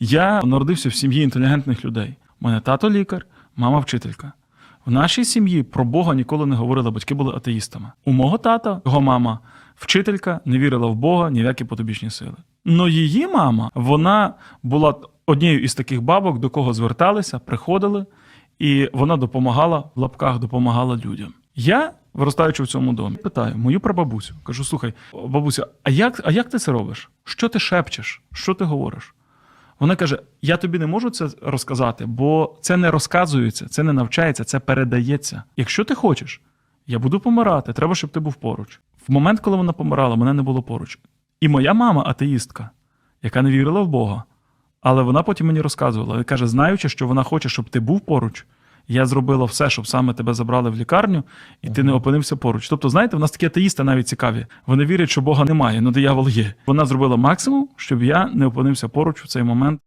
Я народився в сім'ї інтелігентних людей. У мене тато лікар, мама вчителька. В нашій сім'ї про Бога ніколи не говорили, батьки були атеїстами. У мого тата, його мама, вчителька, не вірила в Бога ні в які потойбічні сили. Но її мама, вона була однією із таких бабок, до кого зверталися, приходили, і вона допомагала в лапках, допомагала людям. Я, виростаючи в цьому домі, питаю мою прабабусю, кажу: слухай, бабуся, а як, а як ти це робиш? Що ти шепчеш? Що ти говориш? Вона каже: Я тобі не можу це розказати, бо це не розказується, це не навчається, це передається. Якщо ти хочеш, я буду помирати. Треба, щоб ти був поруч. В момент, коли вона помирала, мене не було поруч. І моя мама атеїстка, яка не вірила в Бога. Але вона потім мені розказувала і каже: знаючи, що вона хоче, щоб ти був поруч, я зробила все, щоб саме тебе забрали в лікарню, і ти не опинився поруч. Тобто, знаєте, в нас такі атеїсти навіть цікаві. Вони вірять, що Бога немає, але диявол є. Вона зробила максимум, щоб я не опинився поруч у цей момент.